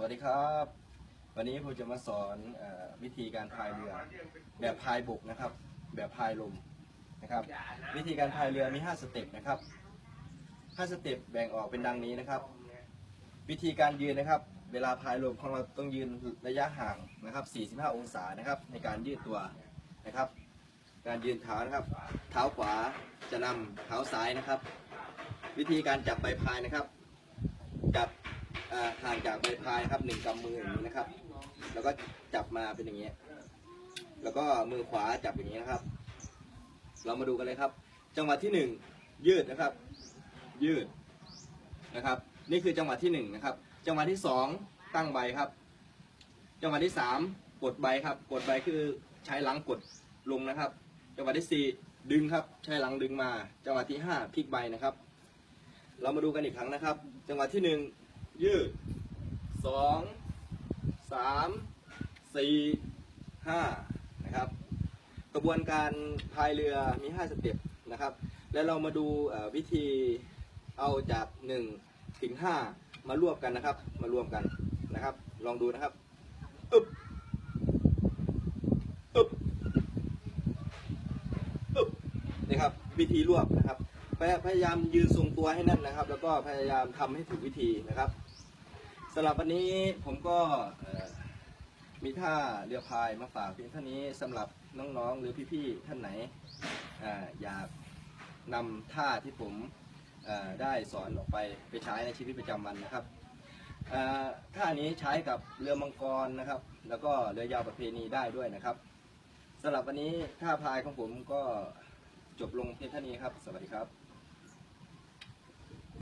สวัสดีครับ วันนี้ผมจะมาสอนอวิธีการพายเรือ แบบพายบกนะครับ แบบพายลมนะครับ วิธีการพายเรือมี 5 สเต็ปนะครับ5สเต็ปแบ่งออกเป็นดังนี้นะครับ วิธีการยืนนะครับ เวลาพายลมของเราต้องยืนระยะห่างนะครับ 45 องศานะครับ ในการยืดตัวนะครับ การยืนเท้านะครับ เท้าขวาจะนำเท้าซ้ายนะครับ วิธีการจับใบพายนะครับ จับ อ่าห่างจากใบพายครับหนึ่งกำมืออย่างนี้นะครับ แล้วก็จับมาเป็นอย่างนี้แล้วก็มือขวาจับอย่างนี้นะครับ เรามาดูกันเลยครับ จังหวะที่หนึ่งยืดนะครับ ยืดนะครับ นี่คือจังหวะที่หนึ่งนะครับ จังหวะที่สองตั้งใบครับ จังหวะที่สามกดใบครับ กดใบคือใช้หลังกดลงนะครับ จังหวะที่สี่ดึงครับ ใช้หลังดึงมา จังหวะที่ห้าพลิกใบนะครับ เรามาดูกันอีกครั้งนะครับ จังหวะที่หนึ่ง ยืดสองสามสี่ห้านะครับ กระบวนการพายเรือมี5สเต็ปนะครับ แล้วเรามาดูวิธีเอาจาก1ถึง5มารวบกันนะครับ มารวมกันนะครับ ลองดูนะครับอึบอึบอึบนี่ครับวิธีรวบนะครับพยพยายามยืนทรงตัวให้แน่นนะครับ แล้วก็พยายามทำให้ถูกวิธีนะครับ สำหรับวันนี้ผมก็มีท่าเรือพายมาฝากเพียงเท่านี้สำหรับน้องๆหรือพี่ๆท่านไหนออยากนำท่าที่ผมได้สอนออกไปไปใช้ในชีวิตประจำวันนะครับท่านี้ใช้กับเรือมังกรนะครับ แล้วก็เรือยาวประเพณีได้ด้วยนะครับสำหรับวันนี้ท่าพายของผมก็จบลงเพียงเท่านี้ครับ สวัสดีครับ